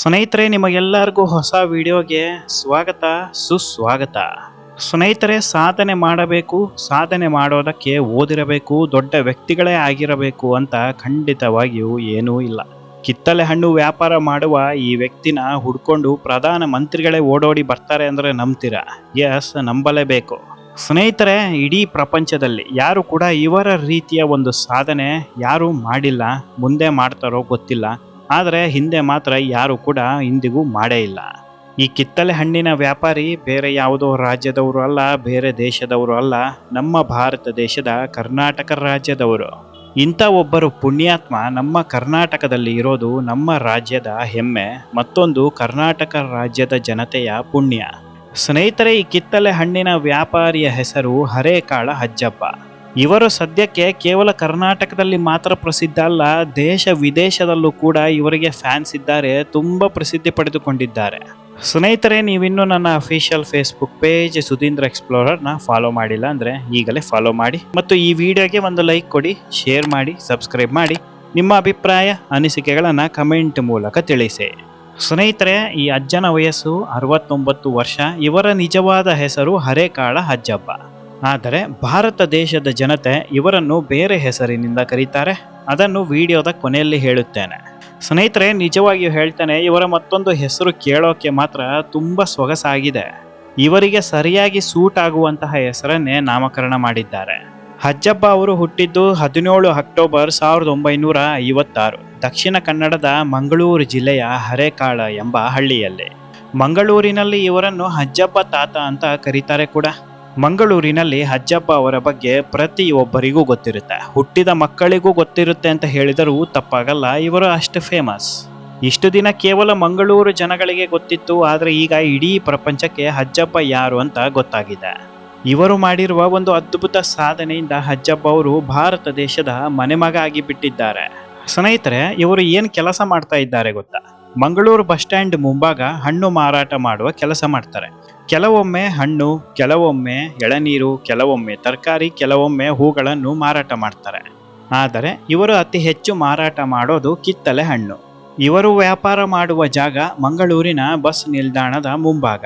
ಸ್ನೇಹಿತರೆ, ನಿಮಗೆಲ್ಲರಿಗೂ ಹೊಸ ವಿಡಿಯೋಗೆ ಸ್ವಾಗತ, ಸುಸ್ವಾಗತ. ಸ್ನೇಹಿತರೆ, ಸಾಧನೆ ಮಾಡಬೇಕು, ಸಾಧನೆ ಮಾಡೋದಕ್ಕೆ ಓದಿರಬೇಕು, ದೊಡ್ಡ ವ್ಯಕ್ತಿಗಳೇ ಆಗಿರಬೇಕು ಅಂತ ಖಂಡಿತವಾಗಿಯೂ ಏನೂ ಇಲ್ಲ. ಕಿತ್ತಲೆ ಹಣ್ಣು ವ್ಯಾಪಾರ ಮಾಡುವ ಈ ವ್ಯಕ್ತಿನ ಹುಡ್ಕೊಂಡು ಪ್ರಧಾನ ಮಂತ್ರಿಗಳೇ ಓಡೋಡಿ ಬರ್ತಾರೆ ಅಂದರೆ ನಂಬ್ತೀರಾ? ಎಸ್ ನಂಬಲೇಬೇಕು. ಸ್ನೇಹಿತರೆ, ಇಡೀ ಪ್ರಪಂಚದಲ್ಲಿ ಯಾರು ಕೂಡ ಇವರ ರೀತಿಯ ಒಂದು ಸಾಧನೆ ಯಾರು ಮಾಡಿಲ್ಲ, ಮುಂದೆ ಮಾಡ್ತಾರೋ ಗೊತ್ತಿಲ್ಲ. ಆದರೆ ಹಿಂದೆ ಮಾತ್ರ ಯಾರು ಕೂಡ ಇಂದಿಗೂ ಮಾಡೇ ಇಲ್ಲ. ಈ ಕಿತ್ತಲೆ ಹಣ್ಣಿನ ವ್ಯಾಪಾರಿ ಬೇರೆ ಯಾವುದೋ ರಾಜ್ಯದವರು ಅಲ್ಲ, ಬೇರೆ ದೇಶದವರು ಅಲ್ಲ, ನಮ್ಮ ಭಾರತ ದೇಶದ ಕರ್ನಾಟಕ ರಾಜ್ಯದವರು. ಇಂಥ ಒಬ್ಬರು ಪುಣ್ಯಾತ್ಮ ನಮ್ಮ ಕರ್ನಾಟಕದಲ್ಲಿ ಇರೋದು ನಮ್ಮ ರಾಜ್ಯದ ಹೆಮ್ಮೆ, ಮತ್ತೊಂದು ಕರ್ನಾಟಕ ರಾಜ್ಯದ ಜನತೆಯ ಪುಣ್ಯ. ಸ್ನೇಹಿತರೆ, ಈ ಕಿತ್ತಲೆ ಹಣ್ಣಿನ ವ್ಯಾಪಾರಿಯ ಹೆಸರು ಹರೇಕಾಳ ಹಜ್ಜಪ್ಪ ಇವರು ಸದ್ಯಕ್ಕೆ ಕೇವಲ ಕರ್ನಾಟಕದಲ್ಲಿ ಮಾತ್ರ ಪ್ರಸಿದ್ಧ ಅಲ್ಲ, ದೇಶ ವಿದೇಶದಲ್ಲೂ ಕೂಡ ಇವರಿಗೆ ಫ್ಯಾನ್ಸ್ ಇದ್ದಾರೆ, ತುಂಬ ಪ್ರಸಿದ್ಧಿ ಪಡೆದುಕೊಂಡಿದ್ದಾರೆ. ಸ್ನೇಹಿತರೆ, ನೀವಿನ್ನೂ ನನ್ನ ಅಫಿಷಿಯಲ್ ಫೇಸ್ಬುಕ್ ಪೇಜ್ ಸುಧೀಂದ್ರ ಎಕ್ಸ್ಪ್ಲೋರರ್ನ ಫಾಲೋ ಮಾಡಿಲ್ಲ ಅಂದರೆ ಈಗಲೇ ಫಾಲೋ ಮಾಡಿ. ಮತ್ತು ಈ ವಿಡಿಯೋಗೆ ಒಂದು ಲೈಕ್ ಕೊಡಿ ಶೇರ್ ಮಾಡಿ ಸಬ್ಸ್ಕ್ರೈಬ್ ಮಾಡಿ. ನಿಮ್ಮ ಅಭಿಪ್ರಾಯ, ಅನಿಸಿಕೆಗಳನ್ನು ಕಮೆಂಟ್ ಮೂಲಕ ತಿಳಿಸಿ. ಸ್ನೇಹಿತರೆ, ಈ ಅಜ್ಜನ ವಯಸ್ಸು ಅರವತ್ತೊಂಬತ್ತು ವರ್ಷ, ಇವರ ನಿಜವಾದ ಹೆಸರು ಹರೇಕಾಳ ಅಜ್ಜಪ್ಪ. ಆದರೆ ಭಾರತ ದೇಶದ ಜನತೆ ಇವರನ್ನು ಬೇರೆ ಹೆಸರಿನಿಂದ ಕರೀತಾರೆ. ಅದನ್ನು ವಿಡಿಯೋದ ಕೊನೆಯಲ್ಲಿ ಹೇಳುತ್ತೇನೆ. ಸ್ನೇಹಿತರೆ, ನಿಜವಾಗಿಯೂ ಹೇಳ್ತೇನೆ, ಇವರ ಮತ್ತೊಂದು ಹೆಸರು ಕೇಳೋಕೆ ಮಾತ್ರ ತುಂಬ ಸೊಗಸಾಗಿದೆ. ಇವರಿಗೆ ಸರಿಯಾಗಿ ಸೂಟ್ ಆಗುವಂತಹ ಹೆಸರನ್ನೇ ನಾಮಕರಣ ಮಾಡಿದ್ದಾರೆ. ಹಜ್ಜಪ್ಪ ಅವರು ಹುಟ್ಟಿದ್ದು ಹದಿನೇಳು ಅಕ್ಟೋಬರ್ ಸಾವಿರದ ಒಂಬೈನೂರ ಐವತ್ತಾರು, ದಕ್ಷಿಣ ಕನ್ನಡದ ಮಂಗಳೂರು ಜಿಲ್ಲೆಯ ಹರೇಕಾಳ ಎಂಬ ಹಳ್ಳಿಯಲ್ಲಿ. ಮಂಗಳೂರಿನಲ್ಲಿ ಇವರನ್ನು ಹಜ್ಜಪ್ಪ ತಾತ ಅಂತ ಕರೀತಾರೆ ಕೂಡ. ಮಂಗಳೂರಿನಲ್ಲಿ ಹಜ್ಜಪ್ಪ ಅವರ ಬಗ್ಗೆ ಪ್ರತಿಯೊಬ್ಬರಿಗೂ ಗೊತ್ತಿರುತ್ತೆ. ಹುಟ್ಟಿದ ಮಕ್ಕಳಿಗೂ ಗೊತ್ತಿರುತ್ತೆ ಅಂತ ಹೇಳಿದರೂ ತಪ್ಪಾಗಲ್ಲ, ಇವರು ಅಷ್ಟು ಫೇಮಸ್ ಇಷ್ಟು ದಿನ ಕೇವಲ ಮಂಗಳೂರು ಜನಗಳಿಗೆ ಗೊತ್ತಿತ್ತು, ಆದರೆ ಈಗ ಇಡೀ ಪ್ರಪಂಚಕ್ಕೆ ಹಜ್ಜಪ್ಪ ಯಾರು ಅಂತ ಗೊತ್ತಾಗಿದೆ. ಇವರು ಮಾಡಿರುವ ಒಂದು ಅದ್ಭುತ ಸಾಧನೆಯಿಂದ ಹಜ್ಜಪ್ಪ ಅವರು ಭಾರತ ದೇಶದ ಮನೆಮಗ ಆಗಿ ಬಿಟ್ಟಿದ್ದಾರೆ ಸ್ನೇಹಿತರೆ, ಇವರು ಏನು ಕೆಲಸ ಮಾಡ್ತಾ ಇದ್ದಾರೆ ಗೊತ್ತಾ? ಮಂಗಳೂರು ಬಸ್ ಸ್ಟ್ಯಾಂಡ್ ಮುಂಭಾಗ ಹಣ್ಣು ಮಾರಾಟ ಮಾಡುವ ಕೆಲಸ ಮಾಡ್ತಾರೆ. ಕೆಲವೊಮ್ಮೆ ಹಣ್ಣು, ಕೆಲವೊಮ್ಮೆ ಎಳನೀರು, ಕೆಲವೊಮ್ಮೆ ತರಕಾರಿ, ಕೆಲವೊಮ್ಮೆ ಹೂಗಳನ್ನು ಮಾರಾಟ ಮಾಡ್ತಾರೆ. ಆದರೆ ಇವರು ಅತಿ ಹೆಚ್ಚು ಮಾರಾಟ ಮಾಡೋದು ಕಿತ್ತಲೆ ಹಣ್ಣು. ಇವರು ವ್ಯಾಪಾರ ಮಾಡುವ ಜಾಗ ಮಂಗಳೂರಿನ ಬಸ್ ನಿಲ್ದಾಣದ ಮುಂಭಾಗ.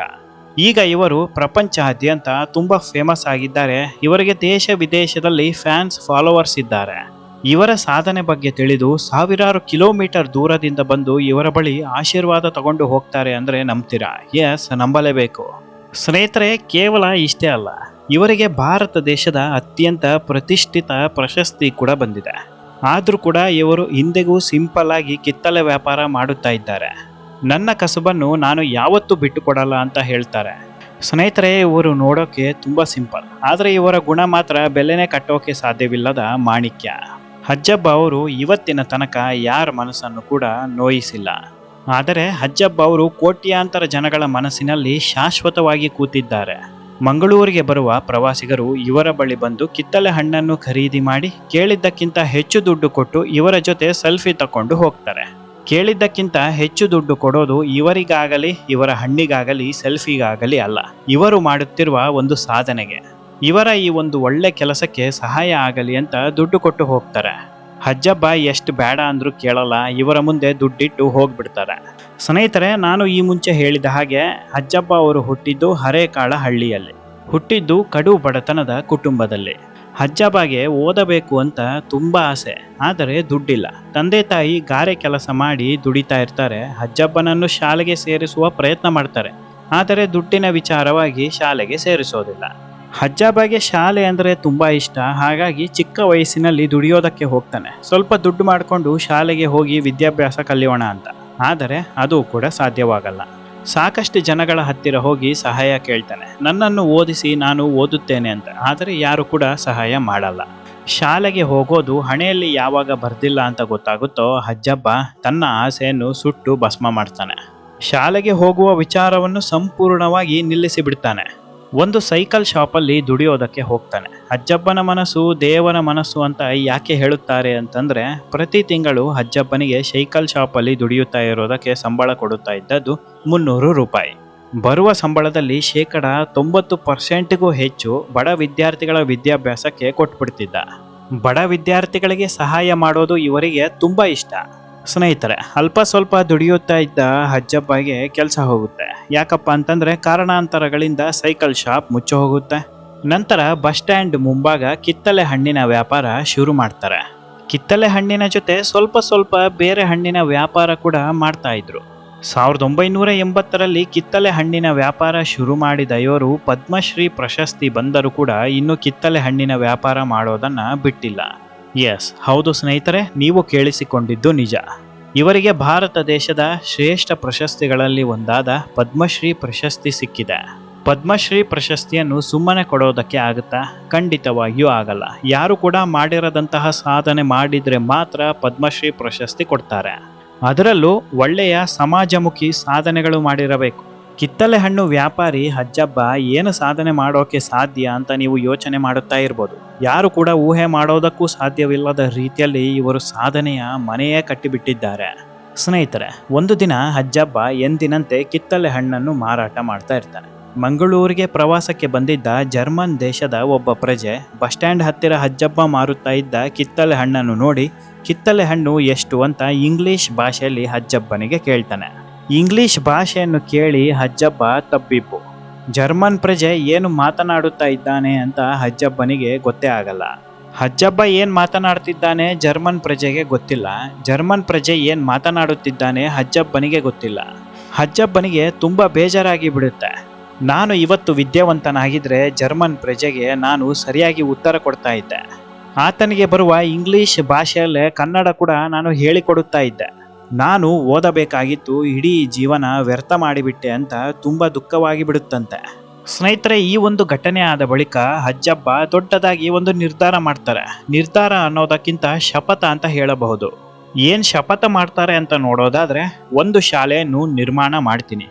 ಈಗ ಇವರು ಪ್ರಪಂಚಾದ್ಯಂತ ತುಂಬ ಫೇಮಸ್ ಆಗಿದ್ದಾರೆ. ಇವರಿಗೆ ದೇಶ ವಿದೇಶದಲ್ಲಿ ಫ್ಯಾನ್ಸ್ ಫಾಲೋವರ್ಸ್ ಇದ್ದಾರೆ. ಇವರ ಸಾಧನೆ ಬಗ್ಗೆ ತಿಳಿದು ಸಾವಿರಾರು ಕಿಲೋಮೀಟರ್ ದೂರದಿಂದ ಬಂದು ಇವರ ಬಳಿ ಆಶೀರ್ವಾದ ತಗೊಂಡು ಹೋಗ್ತಾರೆ ಅಂದರೆ ನಂಬ್ತೀರಾ? ಎಸ್ ನಂಬಲೇಬೇಕು. ಸ್ನೇಹಿತರೆ, ಕೇವಲ ಇಷ್ಟೇ ಅಲ್ಲ, ಇವರಿಗೆ ಭಾರತ ದೇಶದ ಅತ್ಯಂತ ಪ್ರತಿಷ್ಠಿತ ಪ್ರಶಸ್ತಿ ಕೂಡ ಬಂದಿದೆ. ಆದರೂ ಕೂಡ ಇವರು ಹಿಂದೆಗೂ ಸಿಂಪಲ್ ಆಗಿ ಕಿತ್ತಲೆ ವ್ಯಾಪಾರ ಮಾಡುತ್ತಾ ಇದ್ದಾರೆ. ನನ್ನ ಕಸಬನ್ನು ನಾನು ಯಾವತ್ತೂ ಬಿಟ್ಟುಕೊಡಲ್ಲ ಅಂತ ಹೇಳ್ತಾರೆ. ಸ್ನೇಹಿತರೆ, ಇವರು ನೋಡೋಕೆ ತುಂಬ ಸಿಂಪಲ್, ಆದರೆ ಇವರ ಗುಣ ಮಾತ್ರ ಬೆಲೆನೇ ಕಟ್ಟೋಕೆ ಸಾಧ್ಯವಿಲ್ಲದ ಮಾಣಿಕ್ಯ. ಹಜ್ಜಬ್ಬ ಅವರು ಇವತ್ತಿನ ತನಕ ಯಾರ ಮನಸ್ಸನ್ನು ಕೂಡ ನೋಯಿಸಿಲ್ಲ. ಆದರೆ ಹಜ್ಜಬ್ಬ ಅವರು ಕೋಟ್ಯಾಂತರ ಜನಗಳ ಮನಸ್ಸಿನಲ್ಲಿ ಶಾಶ್ವತವಾಗಿ ಕೂತಿದ್ದಾರೆ. ಮಂಗಳೂರಿಗೆ ಬರುವ ಪ್ರವಾಸಿಗರು ಇವರ ಬಳಿ ಬಂದು ಕಿತ್ತಳೆ ಹಣ್ಣನ್ನು ಖರೀದಿ ಮಾಡಿ ಕೇಳಿದ್ದಕ್ಕಿಂತ ಹೆಚ್ಚು ದುಡ್ಡು ಕೊಟ್ಟು ಇವರ ಜೊತೆ ಸೆಲ್ಫಿ ತಕೊಂಡು ಹೋಗ್ತಾರೆ. ಕೇಳಿದ್ದಕ್ಕಿಂತ ಹೆಚ್ಚು ದುಡ್ಡು ಕೊಡೋದು ಇವರಿಗಾಗಲಿ, ಇವರ ಹಣ್ಣಿಗಾಗಲಿ, ಸೆಲ್ಫಿಗಾಗಲಿ ಅಲ್ಲ, ಇವರು ಮಾಡುತ್ತಿರುವ ಒಂದು ಸಾಧನೆಗೆ. ಇವರ ಈ ಒಂದು ಒಳ್ಳೆ ಕೆಲಸಕ್ಕೆ ಸಹಾಯ ಆಗಲಿ ಅಂತ ದುಡ್ಡು ಕೊಟ್ಟು ಹೋಗ್ತಾರೆ. ಅಜ್ಜಬ್ಬ ಎಷ್ಟು ಬೇಡ ಅಂದ್ರೂ ಕೇಳಲ್ಲ, ಇವರ ಮುಂದೆ ದುಡ್ಡಿಟ್ಟು ಹೋಗ್ಬಿಡ್ತಾರೆ. ಸ್ನೇಹಿತರೆ, ನಾನು ಈ ಮುಂಚೆ ಹೇಳಿದ ಹಾಗೆ ಅಜ್ಜಬ್ಬ ಅವರು ಹುಟ್ಟಿದ್ದು ಹರೇಕಾಳ ಹಳ್ಳಿಯಲ್ಲಿ, ಹುಟ್ಟಿದ್ದು ಕಡು ಬಡತನದ ಕುಟುಂಬದಲ್ಲಿ. ಹಜ್ಜಬ್ಬಗೆ ಓದಬೇಕು ಅಂತ ತುಂಬ ಆಸೆ, ಆದರೆ ದುಡ್ಡಿಲ್ಲ. ತಂದೆ ತಾಯಿ ಗಾರೆ ಕೆಲಸ ಮಾಡಿ ದುಡಿತಾ ಇರ್ತಾರೆ, ಅಜ್ಜಬ್ಬನನ್ನು ಶಾಲೆಗೆ ಸೇರಿಸುವ ಪ್ರಯತ್ನ ಮಾಡ್ತಾರೆ, ಆದರೆ ದುಡ್ಡಿನ ವಿಚಾರವಾಗಿ ಶಾಲೆಗೆ ಸೇರಿಸೋದಿಲ್ಲ. ಹಜ್ಜಾಬಾಗೆ ಶಾಲೆ ಅಂದರೆ ತುಂಬ ಇಷ್ಟ. ಹಾಗಾಗಿ ಚಿಕ್ಕ ವಯಸ್ಸಿನಲ್ಲಿ ದುಡಿಯೋದಕ್ಕೆ ಹೋಗ್ತಾನೆ. ಸ್ವಲ್ಪ ದುಡ್ಡು ಮಾಡಿಕೊಂಡು ಶಾಲೆಗೆ ಹೋಗಿ ವಿದ್ಯಾಭ್ಯಾಸ ಕಲಿಯೋಣ ಅಂತ. ಆದರೆ ಅದು ಕೂಡ ಸಾಧ್ಯವಾಗಲ್ಲ. ಸಾಕಷ್ಟು ಜನಗಳ ಹತ್ತಿರ ಹೋಗಿ ಸಹಾಯ ಕೇಳ್ತಾನೆ. ನನ್ನನ್ನು ಓದಿಸಿ ನಾನು ಓದುತ್ತೇನೆ ಅಂತ. ಆದರೆ ಯಾರು ಕೂಡ ಸಹಾಯ ಮಾಡಲ್ಲ. ಶಾಲೆಗೆ ಹೋಗೋದು ಹಣೆಯಲ್ಲಿ ಯಾವಾಗ ಬರ್ದಿಲ್ಲ ಅಂತ ಗೊತ್ತಾಗುತ್ತೋ ಅಜ್ಜಬ್ಬ ತನ್ನ ಆಸೆಯನ್ನು ಸುಟ್ಟು ಭಸ್ಮ ಮಾಡ್ತಾನೆ. ಶಾಲೆಗೆ ಹೋಗುವ ವಿಚಾರವನ್ನು ಸಂಪೂರ್ಣವಾಗಿ ನಿಲ್ಲಿಸಿ ಬಿಡ್ತಾನೆ ಒಂದು ಸೈಕಲ್ ಶಾಪಲ್ಲಿ ದುಡಿಯೋದಕ್ಕೆ ಹೋಗ್ತಾನೆ. ಅಜ್ಜಬ್ಬನ ಮನಸ್ಸು, ದೇವನ ಮನಸ್ಸು ಅಂತ ಯಾಕೆ ಹೇಳುತ್ತಾರೆ ಅಂತಂದ್ರೆ, ಪ್ರತಿ ತಿಂಗಳು ಅಜ್ಜಬ್ಬನಿಗೆ ಸೈಕಲ್ ಶಾಪಲ್ಲಿ ದುಡಿಯುತ್ತಾ ಇರೋದಕ್ಕೆ ಸಂಬಳ ಕೊಡುತ್ತಾ ಇದ್ದದ್ದು ಮುನ್ನೂರು ರೂಪಾಯಿ. ಬರುವ ಸಂಬಳದಲ್ಲಿ ಶೇಕಡ ತೊಂಬತ್ತು ಪರ್ಸೆಂಟ್ಗೂ ಹೆಚ್ಚು ಬಡ ವಿದ್ಯಾರ್ಥಿಗಳ ವಿದ್ಯಾಭ್ಯಾಸಕ್ಕೆ ಕೊಟ್ಬಿಡ್ತಿದ್ದ. ಬಡ ವಿದ್ಯಾರ್ಥಿಗಳಿಗೆ ಸಹಾಯ ಮಾಡೋದು ಇವರಿಗೆ ತುಂಬ ಇಷ್ಟ. ಸ್ನೇಹಿತರೆ, ಅಲ್ಪ ಸ್ವಲ್ಪ ದುಡಿಯುತ್ತಾ ಇದ್ದ ಹಜ್ಜಬ್ಬಗೆ ಕೆಲಸ ಹೋಗುತ್ತೆ. ಯಾಕಪ್ಪ ಅಂತಂದ್ರೆ ಕಾರಣಾಂತರಗಳಿಂದ ಸೈಕಲ್ ಶಾಪ್ ಮುಚ್ಚಿ ಹೋಗುತ್ತೆ. ನಂತರ ಬಸ್ ಸ್ಟ್ಯಾಂಡ್ ಮುಂಭಾಗ ಕಿತ್ತಲೆ ಹಣ್ಣಿನ ವ್ಯಾಪಾರ ಶುರು ಮಾಡ್ತಾರೆ. ಕಿತ್ತಲೆ ಹಣ್ಣಿನ ಜೊತೆ ಸ್ವಲ್ಪ ಸ್ವಲ್ಪ ಬೇರೆ ಹಣ್ಣಿನ ವ್ಯಾಪಾರ ಕೂಡ ಮಾಡ್ತಾ ಇದ್ರು. ಸಾವಿರದ ಒಂಬೈನೂರ ಎಂಬತ್ತರಲ್ಲಿ ಕಿತ್ತಲೆ ಹಣ್ಣಿನ ವ್ಯಾಪಾರ ಶುರು ಮಾಡಿದ ಇವರು ಪದ್ಮಶ್ರೀ ಪ್ರಶಸ್ತಿ ಬಂದರೂ ಕೂಡ ಇನ್ನು ಕಿತ್ತಲೆ ಹಣ್ಣಿನ ವ್ಯಾಪಾರ ಮಾಡೋದನ್ನ ಬಿಟ್ಟಿಲ್ಲ. ಎಸ್ ಹೌದು ಸ್ನೇಹಿತರೆ, ನೀವು ಕೇಳಿಸಿಕೊಂಡಿದ್ದು ನಿಜ. ಇವರಿಗೆ ಭಾರತ ದೇಶದ ಶ್ರೇಷ್ಠ ಪ್ರಶಸ್ತಿಗಳಲ್ಲಿ ಒಂದಾದ ಪದ್ಮಶ್ರೀ ಪ್ರಶಸ್ತಿ ಸಿಕ್ಕಿದೆ. ಪದ್ಮಶ್ರೀ ಪ್ರಶಸ್ತಿಯನ್ನು ಸುಮ್ಮನೆ ಕೊಡೋದಕ್ಕೆ ಆಗುತ್ತಾ? ಖಂಡಿತವಾಗಿಯೂ ಆಗಲ್ಲ. ಯಾರು ಕೂಡ ಮಾಡಿರದಂತಹ ಸಾಧನೆ ಮಾಡಿದರೆ ಮಾತ್ರ ಪದ್ಮಶ್ರೀ ಪ್ರಶಸ್ತಿ ಕೊಡ್ತಾರೆ. ಅದರಲ್ಲೂ ಒಳ್ಳೆಯ ಸಮಾಜಮುಖಿ ಸಾಧನೆಗಳು ಮಾಡಿರಬೇಕು. ಕಿತ್ತಳೆ ಹಣ್ಣು ವ್ಯಾಪಾರಿ ಹಜ್ಜಬ್ಬ ಏನು ಸಾಧನೆ ಮಾಡೋಕೆ ಸಾಧ್ಯ ಅಂತ ನೀವು ಯೋಚನೆ ಮಾಡುತ್ತಾ ಇರ್ಬೋದು. ಯಾರು ಕೂಡ ಊಹೆ ಮಾಡೋದಕ್ಕೂ ಸಾಧ್ಯವಿಲ್ಲದ ರೀತಿಯಲ್ಲಿ ಇವರು ಸಾಧನೆಯ ಮನೆಯೇ ಕಟ್ಟಿಬಿಟ್ಟಿದ್ದಾರೆ. ಸ್ನೇಹಿತರೆ, ಒಂದು ದಿನ ಹಜ್ಜಬ್ಬ ಎಂದಿನಂತೆ ಕಿತ್ತಲೆ ಹಣ್ಣನ್ನು ಮಾರಾಟ ಮಾಡ್ತಾ ಇರ್ತಾನೆ. ಮಂಗಳೂರಿಗೆ ಪ್ರವಾಸಕ್ಕೆ ಬಂದಿದ್ದ ಜರ್ಮನ್ ದೇಶದ ಒಬ್ಬ ಪ್ರಜೆ ಬಸ್ ಸ್ಟ್ಯಾಂಡ್ ಹತ್ತಿರ ಹಜ್ಜಬ್ಬ ಮಾರುತ್ತಾ ಇದ್ದ ಕಿತ್ತಲೆ ಹಣ್ಣನ್ನು ನೋಡಿ ಕಿತ್ತಲೆ ಹಣ್ಣು ಎಷ್ಟು? ಅಂತ ಇಂಗ್ಲಿಷ್ ಭಾಷೆಯಲ್ಲಿ ಹಜ್ಜಬ್ಬನಿಗೆ ಕೇಳ್ತಾನೆ. ಇಂಗ್ಲಿಷ್ ಭಾಷೆಯನ್ನು ಕೇಳಿ ಹಜ್ಜಬ್ಬ ತಬ್ಬಿಬ್ಬು. ಜರ್ಮನ್ ಪ್ರಜೆ ಏನು ಮಾತನಾಡುತ್ತಾ ಇದ್ದಾನೆ ಅಂತ ಹಜ್ಜಬ್ಬನಿಗೆ ಗೊತ್ತೇ ಆಗಲ್ಲ. ಹಜ್ಜಬ್ಬ ಏನು ಮಾತನಾಡ್ತಿದ್ದಾನೆ ಜರ್ಮನ್ ಪ್ರಜೆಗೆ ಗೊತ್ತಿಲ್ಲ. ಜರ್ಮನ್ ಪ್ರಜೆ ಏನು ಮಾತನಾಡುತ್ತಿದ್ದಾನೆ ಹಜ್ಜಬ್ಬನಿಗೆ ಗೊತ್ತಿಲ್ಲ. ಹಜ್ಜಬ್ಬನಿಗೆ ತುಂಬಾ ಬೇಜಾರಾಗಿ ಬಿಡುತ್ತೆ. ನಾನು ಇವತ್ತು ವಿದ್ಯಾವಂತನಾಗಿದ್ದರೆ ಜರ್ಮನ್ ಪ್ರಜೆಗೆ ನಾನು ಸರಿಯಾಗಿ ಉತ್ತರ ಕೊಡ್ತಾ ಇದ್ದೆ. ಆತನಿಗೆ ಬರುವ ಇಂಗ್ಲಿಷ್ ಭಾಷೆಯಲ್ಲೇ ಕನ್ನಡ ಕೂಡ ನಾನು ಹೇಳಿಕೊಡುತ್ತಾ ಇದ್ದೆ. ನಾನು ಓದಬೇಕಾಗಿತ್ತು, ಇಡೀ ಜೀವನ ವ್ಯರ್ಥ ಮಾಡಿಬಿಟ್ಟೆ ಅಂತ ತುಂಬ ದುಃಖವಾಗಿ ಬಿಡುತ್ತಂತೆ. ಸ್ನೇಹಿತರೆ, ಈ ಒಂದು ಘಟನೆ ಆದ ಬಳಿಕ ಹಜ್ಜಬ್ಬ ದೊಡ್ಡದಾಗಿ ಒಂದು ನಿರ್ಧಾರ ಮಾಡ್ತಾರೆ. ನಿರ್ಧಾರ ಅನ್ನೋದಕ್ಕಿಂತ ಶಪಥ ಅಂತ ಹೇಳಬಹುದು. ಏನ್ ಶಪಥ ಮಾಡ್ತಾರೆ ಅಂತ ನೋಡೋದಾದ್ರೆ, ಒಂದು ಶಾಲೆಯನ್ನು ನಿರ್ಮಾಣ ಮಾಡ್ತೀನಿ.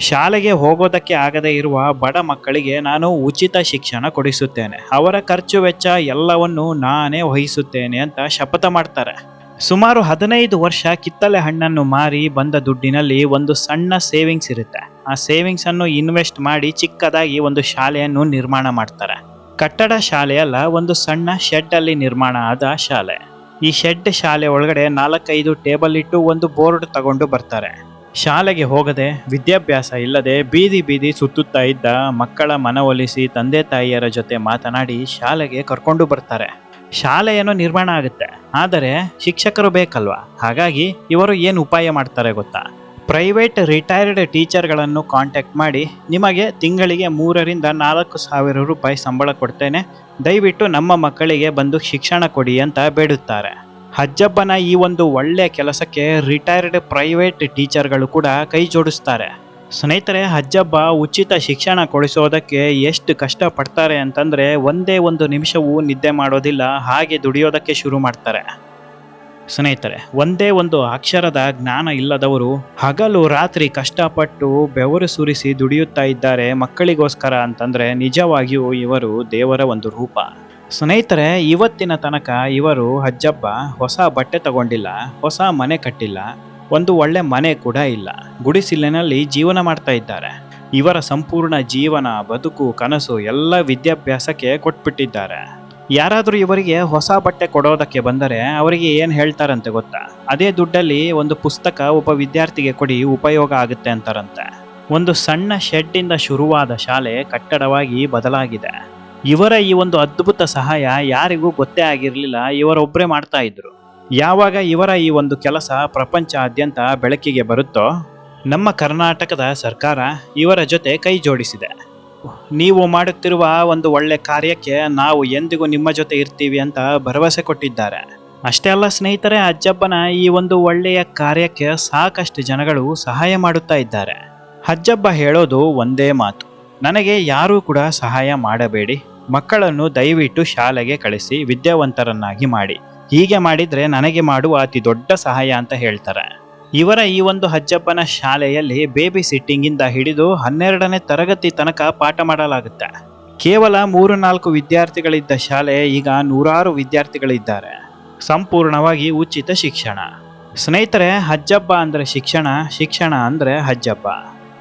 ಶಾಲೆಗೆ ಹೋಗೋದಕ್ಕೆ ಆಗದೇ ಇರುವ ಬಡ ಮಕ್ಕಳಿಗೆ ನಾನು ಉಚಿತ ಶಿಕ್ಷಣ ಕೊಡಿಸುತ್ತೇನೆ. ಅವರ ಖರ್ಚು ವೆಚ್ಚ ಎಲ್ಲವನ್ನು ನಾನೇ ವಹಿಸುತ್ತೇನೆ ಅಂತ ಶಪಥ ಮಾಡ್ತಾರೆ. ಸುಮಾರು ಹದಿನೈದು ವರ್ಷ ಕಿತ್ತಳೆ ಹಣ್ಣನ್ನು ಮಾರಿ ಬಂದ ದುಡ್ಡಿನಲ್ಲಿ ಒಂದು ಸಣ್ಣ ಸೇವಿಂಗ್ಸ್ ಇರುತ್ತೆ. ಆ ಸೇವಿಂಗ್ಸ್ ಅನ್ನು ಇನ್ವೆಸ್ಟ್ ಮಾಡಿ ಚಿಕ್ಕದಾಗಿ ಒಂದು ಶಾಲೆಯನ್ನು ನಿರ್ಮಾಣ ಮಾಡ್ತಾರೆ. ಕಟ್ಟಡ ಶಾಲೆಯಲ್ಲ ಒಂದು ಸಣ್ಣ ಶೆಡ್ ಅಲ್ಲಿ ನಿರ್ಮಾಣ ಆದ ಶಾಲೆ. ಈ ಶೆಡ್ ಶಾಲೆ ಒಳಗಡೆ ನಾಲ್ಕೈದು ಟೇಬಲ್ ಇಟ್ಟು ಒಂದು ಬೋರ್ಡ್ ತಗೊಂಡು ಬರ್ತಾರೆ. ಶಾಲೆಗೆ ಹೋಗದೆ, ವಿದ್ಯಾಭ್ಯಾಸ ಇಲ್ಲದೆ ಬೀದಿ ಬೀದಿ ಸುತ್ತುತ್ತಾ ಇದ್ದ ಮಕ್ಕಳ ಮನವೊಲಿಸಿ ತಂದೆ ತಾಯಿಯರ ಜೊತೆ ಮಾತನಾಡಿ ಶಾಲೆಗೆ ಕರ್ಕೊಂಡು ಬರ್ತಾರೆ. ಶಾಲೆಯನ್ನು ನಿರ್ಮಾಣ ಆಗುತ್ತೆ. ಆದರೆ ಶಿಕ್ಷಕರು ಬೇಕಲ್ವಾ? ಹಾಗಾಗಿ ಇವರು ಏನು ಉಪಾಯ ಮಾಡ್ತಾರೆ ಗೊತ್ತಾ? ಪ್ರೈವೇಟ್ ರಿಟೈರ್ಡ್ ಟೀಚರ್ಗಳನ್ನು ಕಾಂಟ್ಯಾಕ್ಟ್ ಮಾಡಿ ನಿಮಗೆ ತಿಂಗಳಿಗೆ ಮೂರರಿಂದ ನಾಲ್ಕು ಸಾವಿರ ರೂಪಾಯಿ ಸಂಬಳ ಕೊಡ್ತೇನೆ. ದಯವಿಟ್ಟು ನಮ್ಮ ಮಕ್ಕಳಿಗೆ ಬಂದು ಶಿಕ್ಷಣ ಕೊಡಿ ಅಂತ ಬೇಡುತ್ತಾರೆ. ಹಜ್ಜಬ್ಬನ ಈ ಒಂದು ಒಳ್ಳೆಯ ಕೆಲಸಕ್ಕೆ ರಿಟೈರ್ಡ್ ಪ್ರೈವೇಟ್ ಟೀಚರ್ಗಳು ಕೂಡ ಕೈ ಜೋಡಿಸ್ತಾರೆ. ಸ್ನೇಹಿತರೆ ಹಜ್ಜಬ್ಬ ಉಚಿತ ಶಿಕ್ಷಣ ಕೊಡಿಸೋದಕ್ಕೆ ಎಷ್ಟು ಕಷ್ಟ ಪಡ್ತಾರೆ ಅಂತಂದ್ರೆ ಒಂದೇ ಒಂದು ನಿಮಿಷವೂ ನಿದ್ದೆ ಮಾಡೋದಿಲ್ಲ, ಹಾಗೆ ದುಡಿಯೋದಕ್ಕೆ ಶುರು ಮಾಡ್ತಾರೆ. ಸ್ನೇಹಿತರೆ, ಒಂದೇ ಒಂದು ಅಕ್ಷರದ ಜ್ಞಾನ ಇಲ್ಲದವರು ಹಗಲು ರಾತ್ರಿ ಕಷ್ಟಪಟ್ಟು ಬೆವರು ಸುರಿಸಿ ದುಡಿಯುತ್ತಾ ಇದ್ದಾರೆ ಮಕ್ಕಳಿಗೋಸ್ಕರ ಅಂತಂದ್ರೆ ನಿಜವಾಗಿಯೂ ಇವರು ದೇವರ ಒಂದು ರೂಪ. ಸ್ನೇಹಿತರೆ, ಇವತ್ತಿನ ತನಕ ಇವರು ಹಜ್ಜಬ್ಬ ಹೊಸ ಬಟ್ಟೆ ತಗೊಂಡಿಲ್ಲ, ಹೊಸ ಮನೆ ಕಟ್ಟಿಲ್ಲ ಒಂದು ಒಳ್ಳೆ ಮನೆ ಕೂಡ ಇಲ್ಲ. ಗುಡಿಸಿಲಿನಲ್ಲಿ ಜೀವನ ಮಾಡ್ತಾ ಇದ್ದಾರೆ. ಇವರ ಸಂಪೂರ್ಣ ಜೀವನ, ಬದುಕು, ಕನಸು ಎಲ್ಲ ವಿದ್ಯಾಭ್ಯಾಸಕ್ಕೆ ಕೊಟ್ಬಿಟ್ಟಿದ್ದಾರೆ. ಯಾರಾದರೂ ಇವರಿಗೆ ಹೊಸ ಬಟ್ಟೆ ಕೊಡೋದಕ್ಕೆ ಬಂದರೆ ಅವರಿಗೆ ಏನು ಹೇಳ್ತಾರಂತೆ ಗೊತ್ತಾ? ಅದೇ ದುಡ್ಡಲ್ಲಿ ಒಂದು ಪುಸ್ತಕ ಒಬ್ಬ ವಿದ್ಯಾರ್ಥಿಗೆ ಕೊಡಿ, ಉಪಯೋಗ ಆಗುತ್ತೆ ಅಂತಾರಂತೆ. ಒಂದು ಸಣ್ಣ ಶೆಡ್ಡಿಂದ ಶುರುವಾದ ಶಾಲೆ ಕಟ್ಟಡವಾಗಿ ಬದಲಾಗಿದೆ. ಇವರ ಈ ಒಂದು ಅದ್ಭುತ ಸಹಾಯ ಯಾರಿಗೂ ಗೊತ್ತೇ ಆಗಿರಲಿಲ್ಲ ಇವರೊಬ್ಬರೇ ಮಾಡ್ತಾ ಇದ್ರು. ಯಾವಾಗ ಇವರ ಈ ಒಂದು ಕೆಲಸ ಪ್ರಪಂಚಾದ್ಯಂತ ಬೆಳಕಿಗೆ ಬರುತ್ತೋ, ನಮ್ಮ ಕರ್ನಾಟಕದ ಸರ್ಕಾರ ಇವರ ಜೊತೆ ಕೈ ಜೋಡಿಸಿದೆ. ನೀವು ಮಾಡುತ್ತಿರುವ ಒಂದು ಒಳ್ಳೆ ಕಾರ್ಯಕ್ಕೆ ನಾವು ಎಂದಿಗೂ ನಿಮ್ಮ ಜೊತೆ ಇರ್ತೀವಿ ಅಂತ ಭರವಸೆ ಕೊಟ್ಟಿದ್ದಾರೆ. ಅಷ್ಟೇ ಅಲ್ಲ ಸ್ನೇಹಿತರೆ ಅಜ್ಜಬ್ಬನ ಈ ಒಂದು ಒಳ್ಳೆಯ ಕಾರ್ಯಕ್ಕೆ ಸಾಕಷ್ಟು ಜನಗಳು ಸಹಾಯ ಮಾಡುತ್ತಾ ಇದ್ದಾರೆ. ಅಜ್ಜಬ್ಬ ಹೇಳೋದು ಒಂದೇ ಮಾತು, ನನಗೆ ಯಾರೂ ಕೂಡ ಸಹಾಯ ಮಾಡಬೇಡಿ. ಮಕ್ಕಳನ್ನು ದಯವಿಟ್ಟು ಶಾಲೆಗೆ ಕಳಿಸಿ, ವಿದ್ಯಾವಂತರನ್ನಾಗಿ ಮಾಡಿ. ಹೀಗೆ ಮಾಡಿದರೆ ನನಗೆ ಮಾಡುವ ಅತಿ ದೊಡ್ಡ ಸಹಾಯ ಅಂತ ಹೇಳ್ತಾರೆ. ಇವರ ಈ ಒಂದು ಹಜ್ಜಪ್ಪನ ಶಾಲೆಯಲ್ಲಿ ಬೇಬಿ ಸಿಟ್ಟಿಂಗ್ ಇಂದ ಹಿಡಿದು ಹನ್ನೆರಡನೇ ತರಗತಿ ತನಕ ಪಾಠ ಮಾಡಲಾಗುತ್ತೆ. ಕೇವಲ ಮೂರು ನಾಲ್ಕು ವಿದ್ಯಾರ್ಥಿಗಳಿದ್ದ ಶಾಲೆ ಈಗ ನೂರಾರು ವಿದ್ಯಾರ್ಥಿಗಳಿದ್ದಾರೆ. ಸಂಪೂರ್ಣವಾಗಿ ಉಚಿತ ಶಿಕ್ಷಣ. ಸ್ನೇಹಿತರೆ ಹಜ್ಜಬ್ಬ ಅಂದ್ರೆ ಶಿಕ್ಷಣ ಶಿಕ್ಷಣ ಅಂದ್ರೆ ಹಜ್ಜಬ್ಬ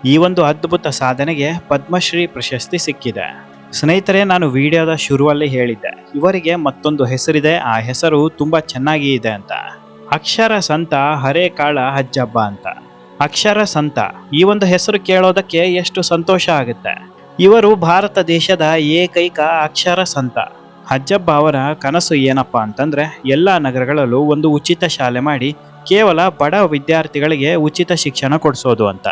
ಈ ಒಂದು ಅದ್ಭುತ ಸಾಧನೆಗೆ ಪದ್ಮಶ್ರೀ ಪ್ರಶಸ್ತಿ ಸಿಕ್ಕಿದೆ. ಸ್ನೇಹಿತರೆ, ನಾನು ವಿಡಿಯೋದ ಶುರುವಲ್ಲಿ ಹೇಳಿದ್ದೆ. ಇವರಿಗೆ ಮತ್ತೊಂದು ಹೆಸರಿದೆ. ಆ ಹೆಸರು ತುಂಬ ಚೆನ್ನಾಗಿ ಇದೆ ಅಂತ. ಅಕ್ಷರ ಸಂತ ಹರೇಕಾಳ ಹಜ್ಜಬ್ಬ ಅಂತ. ಅಕ್ಷರ ಸಂತ, ಈ ಒಂದು ಹೆಸರು ಕೇಳೋದಕ್ಕೆ ಎಷ್ಟು ಸಂತೋಷ ಆಗುತ್ತೆ. ಇವರು ಭಾರತ ದೇಶದ ಏಕೈಕ ಅಕ್ಷರ ಸಂತ. ಹಜ್ಜಬ್ಬ ಅವರ ಕನಸು ಏನಪ್ಪ ಅಂತಂದ್ರೆ, ಎಲ್ಲ ನಗರಗಳಲ್ಲೂ ಒಂದು ಉಚಿತ ಶಾಲೆ ಮಾಡಿ ಕೇವಲ ಬಡ ವಿದ್ಯಾರ್ಥಿಗಳಿಗೆ ಉಚಿತ ಶಿಕ್ಷಣ ಕೊಡಿಸೋದು ಅಂತ.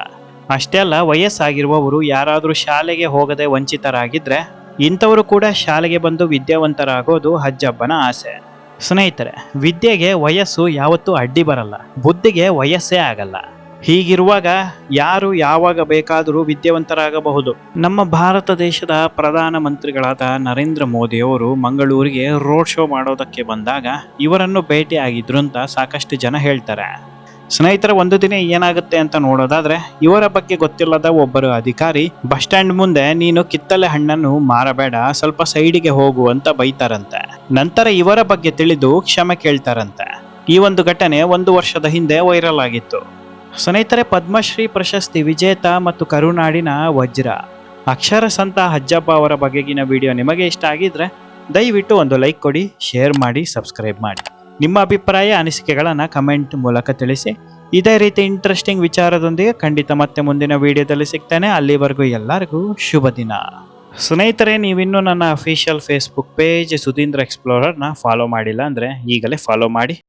ಅಷ್ಟೇ ಅಲ್ಲ, ವಯಸ್ಸಾಗಿರುವವರು ಯಾರಾದರೂ ಶಾಲೆಗೆ ಹೋಗದೆ ವಂಚಿತರಾಗಿದ್ದರೆ ಇಂಥವರು ಕೂಡ ಶಾಲೆಗೆ ಬಂದು ವಿದ್ಯಾವಂತರಾಗೋದು ಹಜ್ಜಬ್ಬನ ಆಸೆ. ಸ್ನೇಹಿತರೆ, ವಿದ್ಯೆಗೆ ವಯಸ್ಸು ಯಾವತ್ತೂ ಅಡ್ಡಿ ಬರಲ್ಲ, ಬುದ್ಧಿಗೆ ವಯಸ್ಸೇ ಆಗಲ್ಲ. ಹೀಗಿರುವಾಗ ಯಾರು ಯಾವಾಗ ಬೇಕಾದರೂ ವಿದ್ಯಾವಂತರಾಗಬಹುದು. ನಮ್ಮ ಭಾರತ ದೇಶದ ಪ್ರಧಾನ ಮಂತ್ರಿಗಳಾದ ನರೇಂದ್ರ ಮೋದಿಯವರು ಮಂಗಳೂರಿಗೆ ರೋಡ್ ಶೋ ಮಾಡೋದಕ್ಕೆ ಬಂದಾಗ ಇವರನ್ನು ಭೇಟಿಯಾಗಿದ್ರು ಅಂತ ಸಾಕಷ್ಟು ಜನ ಹೇಳ್ತಾರೆ. ಸ್ನೇಹಿತರ, ಒಂದು ದಿನ ಏನಾಗುತ್ತೆ ಅಂತ ನೋಡೋದಾದ್ರೆ, ಇವರ ಬಗ್ಗೆ ಗೊತ್ತಿಲ್ಲದ ಒಬ್ಬರು ಅಧಿಕಾರಿ, ಬಸ್ ಸ್ಟ್ಯಾಂಡ್ ಮುಂದೆ ನೀನು ಕಿತ್ತಲೆ ಹಣ್ಣನ್ನು ಮಾರಬೇಡ, ಸ್ವಲ್ಪ ಸೈಡಿಗೆ ಹೋಗು ಅಂತ ಬೈತಾರಂತೆ. ನಂತರ ಇವರ ಬಗ್ಗೆ ತಿಳಿದು ಕ್ಷಮೆ ಕೇಳ್ತಾರಂತೆ. ಈ ಒಂದು ಘಟನೆ ಒಂದು ವರ್ಷದ ಹಿಂದೆ ವೈರಲ್ ಆಗಿತ್ತು. ಸ್ನೇಹಿತರೆ, ಪದ್ಮಶ್ರೀ ಪ್ರಶಸ್ತಿ ವಿಜೇತ ಮತ್ತು ಕರುನಾಡಿನ ವಜ್ರ. ಅಕ್ಷರ ಸಂತ ಹಜ್ಜಪ್ಪ ಅವರ ಬಗೆಗಿನ ವಿಡಿಯೋ ನಿಮಗೆ ಇಷ್ಟ ಆಗಿದ್ರೆ, ದಯವಿಟ್ಟು ಒಂದು ಲೈಕ್ ಕೊಡಿ, ಶೇರ್ ಮಾಡಿ, ಸಬ್ಸ್ಕ್ರೈಬ್ ಮಾಡಿ. ನಿಮ್ಮ ಅಭಿಪ್ರಾಯ, ಅನಿಸಿಕೆಗಳನ್ನು ಕಮೆಂಟ್ ಮೂಲಕ ತಿಳಿಸಿ. ಇದೇ ರೀತಿ ಇಂಟ್ರೆಸ್ಟಿಂಗ್ ವಿಚಾರದೊಂದಿಗೆ ಖಂಡಿತ ಮತ್ತೆ ಮುಂದಿನ ವಿಡಿಯೋದಲ್ಲಿ ಸಿಗ್ತೇನೆ. ಅಲ್ಲಿವರೆಗೂ ಎಲ್ಲರಿಗೂ ಶುಭ ದಿನ. ಸ್ನೇಹಿತರೆ, ನೀವಿನ್ನೂ ನನ್ನ ಅಫಿಷಿಯಲ್ ಫೇಸ್ಬುಕ್ ಪೇಜ್ ಸುಧೀಂದ್ರ ಎಕ್ಸ್ಪ್ಲೋರರ್ನ ಫಾಲೋ ಮಾಡಿಲ್ಲ ಅಂದರೆ ಈಗಲೇ ಫಾಲೋ ಮಾಡಿ.